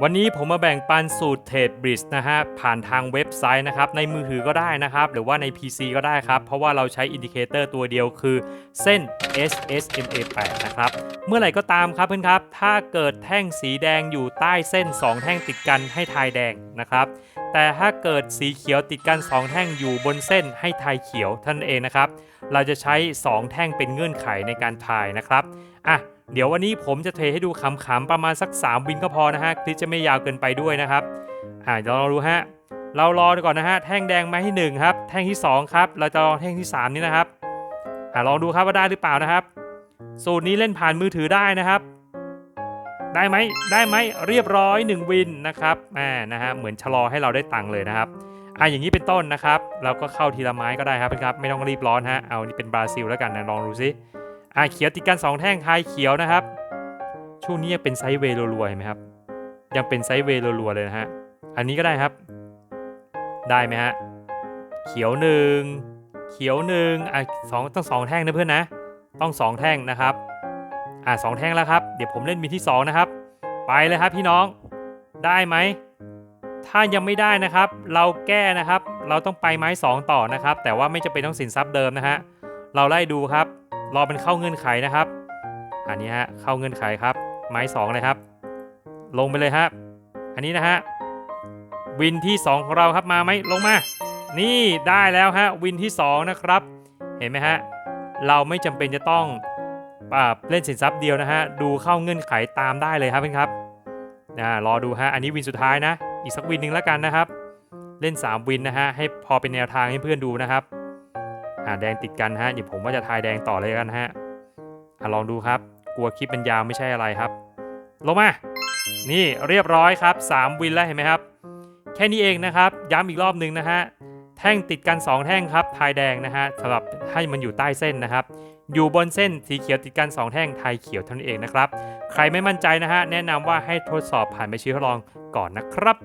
วันนี้ผมมาแบ่งปันสูตรเทรดบริดนะฮะผ่านทางเว็บไซต์นะครับในมือถือก็ได้นะครับ หรือว่าใน PC ก็ได้ครับ เพราะว่าเราใช้อินดิเคเตอร์ตัวเดียวคือเส้น SSMA 8 นะครับ เมื่อไหร่ก็ตามครับเพื่อนครับ ถ้าเกิดแท่งสีแดงอยู่ใต้เส้น 2 แท่งติดกันให้ทายแดงนะครับ แต่ถ้าเกิดสีเขียวติดกัน 2 แท่งอยู่บนเส้นให้ทายเขียวท่านนเองนะครับ เราจะใช้ 2 แท่งเป็นเงื่อนไขในการทายนะครับอะ เดี๋ยววันนี้ผมจะเทให้ดูขำๆประมาณสัก 3 วินก็พอนะฮะคลิปจะไม่ยาวเกินไปด้วยนะครับอ่าเดี๋ยวเราดูฮะเรารอก่อนนะฮะแท่งแดงมาที่1ครับแท่งที่ 2 ครับ เราจะลองแท่งที่ 3 นี้นะครับอ่าลองดูครับว่าได้หรือเปล่านะครับ สูตรนี้เล่นผ่านมือถือได้นะครับ ได้ไหมได้ไหมเรียบร้อย 1 วินนะครับแหมนะฮะเหมือนชะลอให้เราได้ตังค์เลยนะครับอ่าอย่างนี้เป็นต้นนะครับ เราก็เข้าทีละไม้ก็ได้ครับครับ ไม่ต้องรีบร้อนฮะเอานี่เป็นบราซิลแล้วกันนะลองดูซิ อ่าเขียวติดกัน 2 แท่งทายเขียวนะครับ ช่วงนี้ยังเป็นไซด์เวย์รัวๆเห็นไหมครับ ยังเป็นไซด์เวย์รัวๆเลยนะฮะ อันนี้ก็ได้ครับ ได้ไหมฮะ เขียวหนึ่งเขียวหนึ่งอะสองต้องสองแท่งนะเพื่อนนะ ต้องสองแท่งนะครับ อ่าสองแท่งแล้วครับ เดี๋ยวผมเล่นมีที่สองนะครับ ไปเลยครับพี่น้อง ได้ไหม ถ้ายังไม่ได้นะครับ เราแก้นะครับ เราต้องไปไม้สองต่อนะครับ แต่ว่าไม่จำเป็นต้องสินทรัพย์เดิมนะฮะ เราไล่ดูครับ รอเป็นเข้าเงื่อนไขนะครับ อันนี้ฮะเข้าเงื่อนไขครับ ไม้2เลยครับ ลงไปเลยครับ อันนี้นะฮะวินที่ 2 ของเราครับมาไหมลงมา นี่ได้แล้วฮะวินที่ 2 นะครับ เห็นไหมฮะเราไม่จำเป็นจะต้องอเล่นสินทรัพย์เดียวนะฮะดูเข้าเงื่อนไขตามได้เลยครับเพื่อนครับอ่ารอดูฮะอันนี้วินสุดท้ายนะ อีกสักวินหนึ่งแล้วกันนะครับ เล่น 3 วินนะฮะให้พอเป็นแนวทางให้เพื่อนดูนะครับ อ่าแดงติดกันฮะเดี๋ยวผมว่าจะทายแดงต่อเลยกันฮะอ่าลองดูครับ กลัวคลิปมันยาวไม่ใช่อะไรครับ ลงมา นี่เรียบร้อยครับ 3 วินแล้วเห็นไหมครับ แค่นี้เองนะครับ ย้ำอีกรอบหนึ่งนะฮะแท่งติดกัน 2 แท่งครับทายแดงนะฮะสำหรับให้มันอยู่ใต้เส้นนะครับ อยู่บนเส้นสีเขียวติดกัน 2 แท่งทายเขียวเท่านั้นเองนะครับ ใครไม่มั่นใจนะฮะแนะนำว่าให้ทดสอบผ่านไปชี้ทดลองก่อนนะครับ